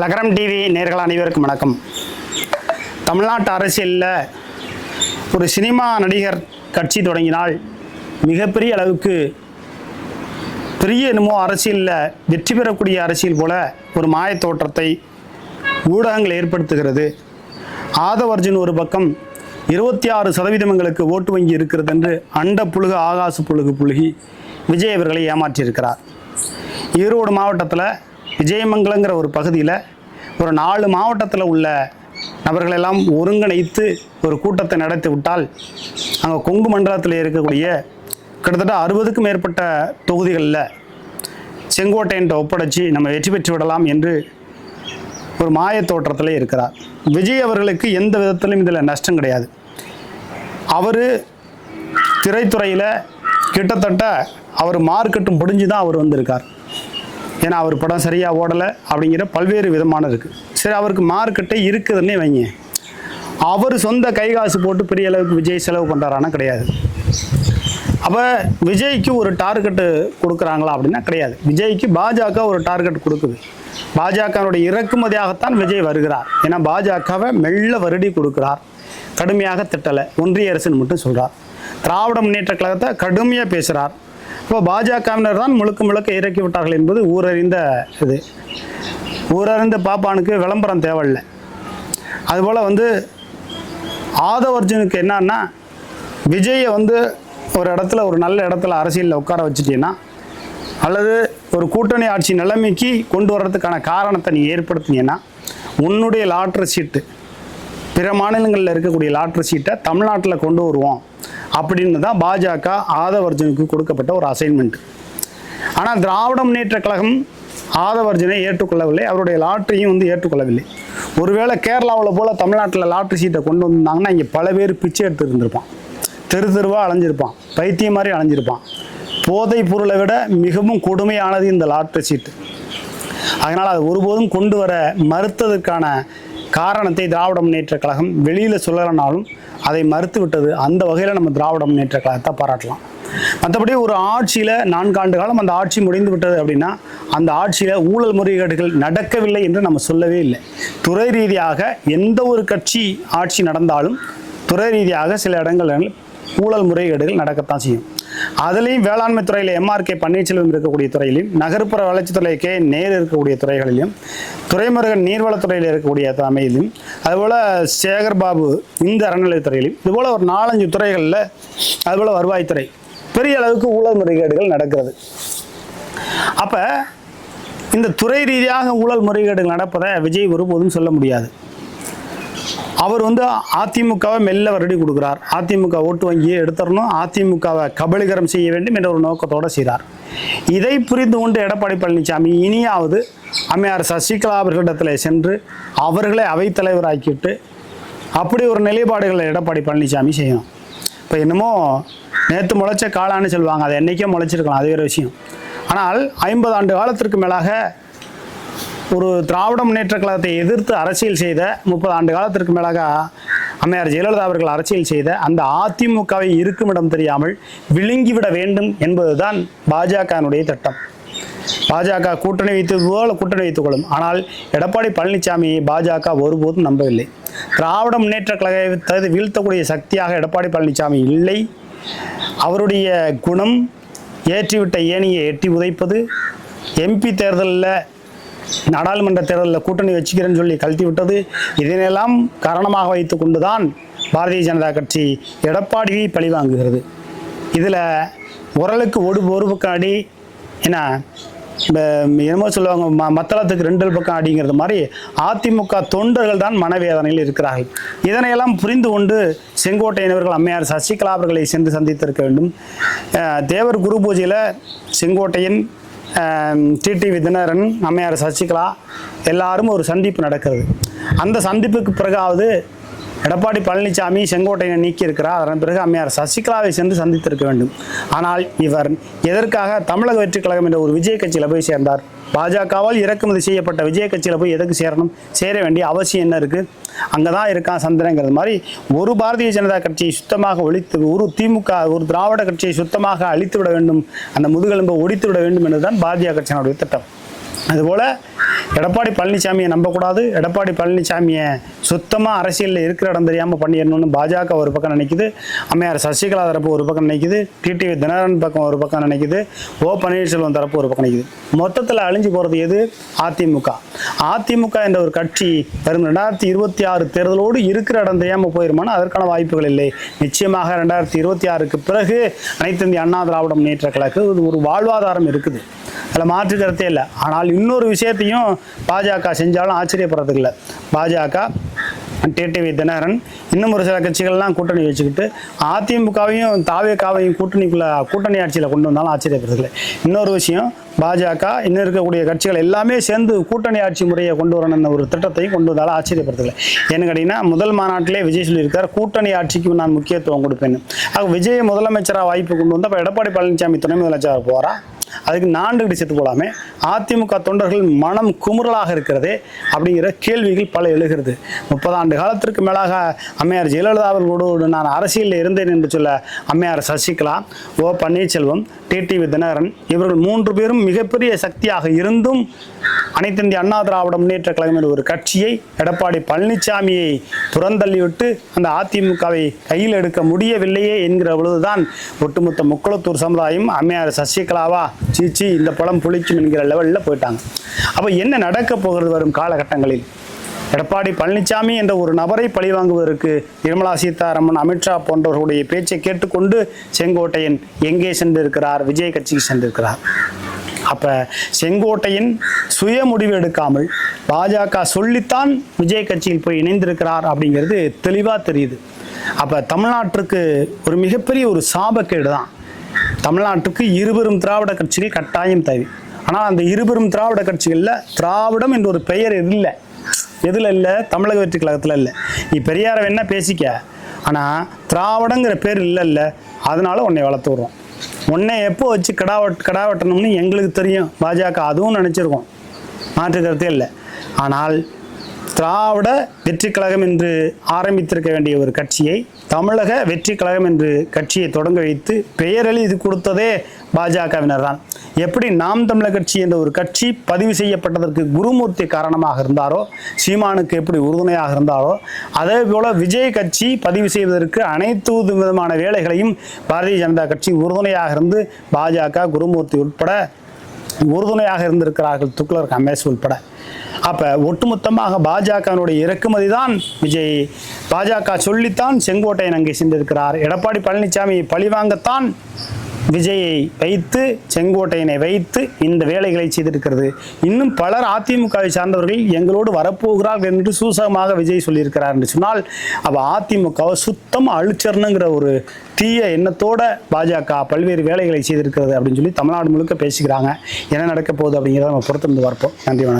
லகரம் டிவி நேர்கள் அனைவருக்கும் வணக்கம். தமிழ்நாட்டு அரசியலில் ஒரு சினிமா நடிகர் கட்சி தொடங்கினால் மிகப்பெரிய அளவுக்கு பெரிய என்னமோ அரசியலில் வெற்றி பெறக்கூடிய அரசியல் போல ஒரு மாயத் தோற்றத்தை ஊடகங்கள் ஏற்படுத்துகிறது. ஆதவர்ஜுன் ஒரு பக்கம் இருபத்தி ஆறு சதவீதங்களுக்கு ஓட்டு வங்கி இருக்கிறது என்று அண்ட புழுக ஆகாச புழுகு புழுகி விஜய் அவர்களை ஏமாற்றியிருக்கிறார். ஈரோடு மாவட்டத்தில் விஜயமங்கலங்கிற ஒரு பகுதியில் ஒரு நாலு மாவட்டத்தில் உள்ள நபர்களெல்லாம் ஒருங்கிணைத்து ஒரு கூட்டத்தை நடத்தி விட்டால் அங்கே கொங்கு மண்டலத்தில் இருக்கக்கூடிய கிட்டத்தட்ட அறுபதுக்கும் மேற்பட்ட தொகுதிகளில் செங்கோட்டையன்ட்ட ஒப்படைச்சி நம்ம வெற்றி பெற்று விடலாம் என்று ஒரு மாயத் தோற்றத்தில் இருக்கிறார். விஜய் அவர்களுக்கு எந்த விதத்திலும் இதில் நஷ்டம் கிடையாது. அவர் திரைத்துறையில் கிட்டத்தட்ட அவர் மார்க்கெட்டும் முடிஞ்சு தான் அவர் வந்திருக்கார். ஏன்னா அவர் படம் சரியாக ஓடலை அப்படிங்கிற பல்வேறு விதமான இருக்குது சரி அவருக்கு மார்க்கெட்டே இருக்குதுன்னே வைங்க. அவர் சொந்த கை காசு போட்டு பெரிய அளவுக்கு விஜய் செலவு பண்ணுறாரானா கிடையாது. அப்போ விஜய்க்கு ஒரு டார்கெட்டு கொடுக்குறாங்களா அப்படின்னா கிடையாது. விஜய்க்கு பாஜக ஒரு டார்கெட் கொடுக்குது. பாஜகனுடைய இறக்குமதியாகத்தான் விஜய் வருகிறார். ஏன்னா பாஜகவை மெல்ல வருடி கொடுக்குறார். கடுமையாக திட்டலை. ஒன்றிய அரசுன்னு மட்டும் சொல்கிறார் திராவிட முன்னேற்ற கழகத்தை கடுமையாக பேசுகிறார் இப்போ பாஜகவினர் தான் முழுக்க முழுக்க இறக்கி விட்டார்கள் என்பது ஊரறிந்த இது. ஊரறிந்த பாப்பானுக்கு விளம்பரம் தேவையில்லை. அதுபோல் வந்து ஆதவர்ஜுனுக்கு என்னன்னா விஜயை வந்து ஒரு இடத்துல ஒரு நல்ல இடத்துல அரசியலில் உட்கார வச்சுட்டீங்கன்னா அல்லது ஒரு கூட்டணி ஆட்சி நிலைமைக்கு கொண்டு வர்றதுக்கான காரணத்தை நீ ஏற்படுத்தினீங்கன்னா உன்னுடைய லாட்ரு சீட்டு பிற மாநிலங்களில் இருக்கக்கூடிய லாட்ரி சீட்டை தமிழ்நாட்டில் கொண்டு வருவோம். அப்படின்னு தான் பாஜக ஆதவர்ஜுனுக்கு கொடுக்கப்பட்ட ஒரு அசைன்மெண்ட் ஆனால் திராவிட முன்னேற்ற கழகம் ஆதவர்ஜனை ஏற்றுக்கொள்ளவில்லை. அவருடைய லாட்ரியும் வந்து ஏற்றுக்கொள்ளவில்லை. ஒருவேளை கேரளாவில் போல் தமிழ்நாட்டில் லாட்ரி சீட்டை கொண்டு வந்தாங்கன்னா இங்கே பல பேர் பிச்சை எடுத்து இருந்திருப்பான். தெரு தெருவாக அலைஞ்சிருப்பான். பைத்தியம் மாதிரி அலைஞ்சிருப்பான். போதைப் பொருளை விட மிகவும் கொடுமையானது இந்த லாட்ரி சீட்டு அதனால் அது ஒருபோதும் கொண்டு வர மறுத்ததற்கான காரணத்தை திராவிட முன்னேற்ற கழகம் வெளியில் சொல்லலைனாலும் அதை மறுத்து விட்டது அந்த வகையில் நம்ம திராவிட முன்னேற்ற கழகத்தை பாராட்டலாம். மற்றபடி ஒரு ஆட்சியில் நான்காண்டு காலம் அந்த ஆட்சி முடிந்து விட்டது அப்படின்னா அந்த ஆட்சியில் ஊழல் முறைகேடுகள் நடக்கவில்லை என்று நம்ம சொல்லவே இல்லை. துறை ரீதியாக எந்த ஒரு கட்சி ஆட்சி நடந்தாலும் துறை ரீதியாக சில இடங்களில் ஊழல் முறைகேடுகள் நடக்கத்தான் செய்யும். அதுலேயும் வேளாண்மை துறையில் எம்ஆர்கே பன்னீர்செல்வம் இருக்கக்கூடிய துறையிலையும் நகர்ப்புற வளர்ச்சித்துறை கே இருக்கக்கூடிய துறைகளிலும் துறைமுருகன் நீர்வளத்துறையில் இருக்கக்கூடிய அமையிலும் அதுபோல் சேகர் பாபு இந்த அறநிலையத்துறையிலும் இதுபோல் ஒரு நாலஞ்சு துறைகளில் அதுபோல் வருவாய்த்துறை பெரிய அளவுக்கு ஊழல் முறைகேடுகள் நடக்கிறது. அப்போ இந்த துறை ரீதியாக ஊழல் முறைகேடுகள் நடப்பதை விஜய் ஒருபோதும் சொல்ல முடியாது. அவர் வந்து அதிமுகவை மெல்ல வருடி கொடுக்குறார். அதிமுக ஓட்டு வங்கியை எடுத்துடணும் அதிமுகவை கபலீகரம் செய்ய வேண்டும் என்ற ஒரு நோக்கத்தோடு செய்கிறார் இதை புரிந்து கொண்டு எடப்பாடி பழனிசாமி இனியாவது அம்மையார் சசிகலா அவர்களிடத்தில் சென்று அவர்களை அவைத்தலைவராக்கிவிட்டு அப்படி ஒரு நிலைப்பாடுகளை எடப்பாடி பழனிசாமி செய்யணும். இப்போ என்னமோ நேற்று முளைச்ச காளான்னு சொல்லுவாங்க அது என்றைக்கே முளைச்சிருக்கலாம் அது வேறு விஷயம். ஆனால் ஐம்பது ஆண்டு காலத்திற்கு மேலாக ஒரு திராவிட முன்னேற்ற கழகத்தை எதிர்த்து அரசியல் செய்த முப்பது ஆண்டு காலத்திற்கு மேலாக அம்மையார் ஜெயலலிதா அவர்கள் அரசியல் செய்த அந்த அதிமுகவை இருக்குமிடம் தெரியாமல் விழுங்கிவிட வேண்டும் என்பதுதான் பாஜகனுடைய திட்டம். பாஜக கூட்டணி வைத்தது போல கூட்டணி வைத்துக் கொள்ளும். ஆனால் எடப்பாடி பழனிசாமியை பாஜக ஒருபோதும் நம்பவில்லை. திராவிட முன்னேற்ற கழகத்தை வீழ்த்தக்கூடிய சக்தியாக எடப்பாடி பழனிசாமி இல்லை. அவருடைய குணம் ஏற்றிவிட்ட ஏணியை எட்டி உதைப்பது எம்பி தேர்தலில் நாடாளுமன்ற தேர்தலில் கூட்டணி வச்சுக்கிறேன்னு சொல்லி கழட்டி விட்டது. இதனையெல்லாம் காரணமாக வைத்து கொண்டுதான் பாரதிய ஜனதா கட்சி எடப்பாடியை பழிவாங்குகிறது. இதில் உரலுக்கு ஒரு ஒரு பக்கம் அடி என்ன என்னமோ சொல்லுவாங்க ம மத்தளத்துக்கு ரெண்டு பக்கம் அடிங்கிறது மாதிரி அதிமுக தொண்டர்கள் தான் மனவேதனையில் இருக்கிறார்கள். இதனையெல்லாம் புரிந்து கொண்டு செங்கோட்டையனவர்கள் அம்மையார் சசிகலா அவர்களை சென்று சந்தித்திருக்க வேண்டும். தேவர் குரு பூஜையில் செங்கோட்டையின் டிடிவி தினகரன் அம்மையார் சசிகலா எல்லாரும் ஒரு சந்திப்பு நடக்கிறது. அந்த சந்திப்புக்கு பிறகாவது எடப்பாடி பழனிசாமி செங்கோட்டையனை நீக்கியிருக்கிறார். அதன் பிறகு அம்மையார் சசிகலாவை சென்று சந்தித்திருக்க வேண்டும். ஆனால் இவர் எதற்காக தமிழக வெற்றி கழகம் என்ற ஒரு விஜய கட்சியில் போய் சேர்ந்தார்? பாஜகவால் இறக்குமதி செய்யப்பட்ட விஜய கட்சியில் போய் எதுக்கு சேரணும்? சேர வேண்டிய அவசியம் என்ன இருக்குது அங்கே தான் இருக்கான் சந்திரங்கிறது மாதிரி ஒரு பாரதிய ஜனதா கட்சியை சுத்தமாக ஒழித்து ஒரு திமுக ஒரு திராவிட கட்சியை சுத்தமாக அழித்து விட வேண்டும் அந்த முதுகெலும்பை ஒடித்து விட வேண்டும் என்றுதான் பாரதிய கட்சியினுடைய திட்டம். அதுபோல் எடப்பாடி பழனிசாமியை நம்பக்கூடாது. எடப்பாடி பழனிசாமியை சுத்தமாக அரசியலில் இருக்கிற இடம் தெரியாமல் பண்ணிடணும்னு பாஜக ஒரு பக்கம் நினைக்குது. அம்மையார் சசிகலா தரப்பு ஒரு பக்கம் நினைக்குது. டிடிவி தினகரன் பக்கம் ஒரு பக்கம் நினைக்குது. ஓ பன்னீர்செல்வம் தரப்பு ஒரு பக்கம் நினைக்குது. மொத்தத்தில் அழிஞ்சு போகிறது எது? அதிமுக. அதிமுக என்ற ஒரு கட்சி வரும் ரெண்டாயிரத்தி இருபத்தி ஆறு தேர்தலோடு இருக்கிற இடம் தெரியாமல் போயிருமானா அதற்கான வாய்ப்புகள் இல்லை. நிச்சயமாக ரெண்டாயிரத்தி இருபத்தி ஆறுக்கு பிறகு அனைத்து இந்திய அண்ணா திராவிட முன்னேற்ற கழகம் இது ஒரு வாழ்வாதாரம் இருக்குது. அதில் மாற்று கருத்தே இல்லை. ஆனால் இன்னொரு விஷயத்தையும் பாஜக செஞ்சாலும் ஆச்சரியப்படுறதுக்கு இல்லை பாஜக டிடிவி தினகரன் இன்னும் ஒரு சில கட்சிகள்லாம் கூட்டணி வச்சுக்கிட்டு அதிமுகவையும் தாவேக்காவையும் கூட்டணிக்குள்ள கூட்டணி ஆட்சியில் கொண்டு வந்தாலும் ஆச்சரியப்படுறதில்லை இன்னொரு விஷயம் பாஜக இன்னும் இருக்கக்கூடிய கட்சிகள் எல்லாமே சேர்ந்து கூட்டணி ஆட்சி முறையை கொண்டு வரணும்னு ஒரு திட்டத்தையும் கொண்டு வந்தாலும் ஆச்சரியப்படுறதில்லை ஏன்னு கேட்டிங்கன்னா முதல் மாநாட்டிலே விஜய் சொல்லியிருக்கார் கூட்டணி ஆட்சிக்கு நான் முக்கியத்துவம் கொடுப்பேன் ஆக விஜய் முதலமைச்சராக வாய்ப்பு கொண்டு வந்தால் இப்போ எடப்பாடி பழனிசாமி துணை முதலமைச்சராக போகிறா அதுக்கு நான்கு செத்து போலாமே. அதிமுக தொண்டர்கள் மனம் குமுறலாக இருக்கிறதே அப்படிங்கிற கேள்விகள் பல எழுகிறது. முப்பது ஆண்டு காலத்திற்கு மேலாக அம்மையார் ஜெயலலிதா அவர்களோடு நான் அரசியலில் இருந்தேன் என்று சொல்ல அம்மையார் சசிகலா ஓ பன்னீர்செல்வம் டிடிவி தினகரன் இவர்கள் மூன்று பேரும் மிகப்பெரிய சக்தியாக இருந்தும் அனைத்து இந்திய அண்ணா திராவிட முன்னேற்ற கழகம் என்ற ஒரு கட்சியை எடப்பாடி பழனிசாமியை புறந்தள்ளிவிட்டு அந்த அதிமுகவை கையில் எடுக்க முடியவில்லையே என்கிற பொழுதுதான் ஒட்டுமொத்த முக்குளத்தூர் சமுதாயம் அம்மையார் சசிகலாவா சீச்சி இந்த படம் புளிக்கும் என்கிற லெவலில் போயிட்டாங்க. அப்போ என்ன நடக்க போகிறது வரும் காலகட்டங்களில்? எடப்பாடி பழனிசாமி என்ற ஒரு நபரை பழிவாங்குவதற்கு நிர்மலா சீதாராமன் அமித்ஷா போன்றவர்களுடைய பேச்சை கேட்டுக்கொண்டு செங்கோட்டையன் எங்கே சென்றிருக்கிறார்? விஜய் கட்சிக்கு சென்றிருக்கிறார். அப்போ செங்கோட்டையின் சுய முடிவு எடுக்காமல் பாஜக சொல்லித்தான் விஜய் கட்சியில் போய் இணைந்திருக்கிறார் அப்படிங்கிறது தெளிவாக தெரியுது. அப்போ தமிழ்நாட்டிற்கு ஒரு மிகப்பெரிய ஒரு சாபக்கேடு தான் தமிழ்நாட்டுக்கு இருபெரும் திராவிட கட்சிகள் கட்டாயம் தேவை. ஆனால் அந்த இருபெரும் திராவிட கட்சிகளில் திராவிடம் என்ற ஒரு பெயர் இல்லை. எதில் இல்லை? தமிழக வெற்றி கழகத்தில் இல்லை. நீ பெரியாரை வேணா பேசிக்க. ஆனால் திராவிடங்கிற பேர் இல்லைல்ல. அதனால உன்னை வளர்த்து விடுறோம். உன்னை எப்போ வச்சு கடா வெட் கடா வெட்டணும்னு எங்களுக்கு தெரியும். பாஜக அதுவும் நினச்சிருக்கோம். மாற்று கருத்தே இல்லை. ஆனால் திராவிட வெற்றி கழகம் என்று ஆரம்பித்திருக்க வேண்டிய ஒரு கட்சியை தமிழக வெற்றி கழகம் என்று கட்சியை தொடங்க வைத்து பெயரில் இது கொடுத்ததே பாஜகவினர் தான். எப்படி நாம் தமிழர் கட்சி என்ற ஒரு கட்சி பதிவு செய்யப்பட்டதற்கு குருமூர்த்தி காரணமாக இருந்தாரோ சீமானுக்கு எப்படி உறுதுணையாக இருந்தாரோ அதே போல விஜய் கட்சி பதிவு செய்வதற்கு அனைத்து விதமான வேலைகளையும் பாரதிய ஜனதா கட்சி உறுதுணையாக இருந்து பாஜக குருமூர்த்தி உட்பட உறுதுணையாக இருந்திருக்கிறார்கள் துக்ளர் கமேஷ் உட்பட. அப்போ ஒட்டுமொத்தமாக பாஜகவினுடைய இறக்குமதி தான் விஜய். பாஜக சொல்லித்தான் செங்கோட்டையன் அங்கே சென்றிருக்கிறார். எடப்பாடி பழனிசாமி பழிவாங்கத்தான் விஜயை வைத்து செங்கோட்டையனை வைத்து இந்த வேலைகளை செய்திருக்கிறது. இன்னும் பலர் அதிமுகவை சார்ந்தவர்கள் எங்களோடு வரப்போகிறார்கள் என்று சூசகமாக விஜய் சொல்லியிருக்கிறார் என்று சொன்னால் அவள் அதிமுகவை சுத்தமாக அழிச்சிடணுங்கிற ஒரு தீய எண்ணத்தோட பாஜக பல்வேறு வேலைகளை செய்திருக்கிறது அப்படின்னு சொல்லி தமிழ்நாடு முழுக்க பேசிக்கிறாங்க. என்ன நடக்க போகுது அப்படிங்கிறத நம்ம பொறுத்திருந்து பார்ப்போம். நன்றி வணக்கம்.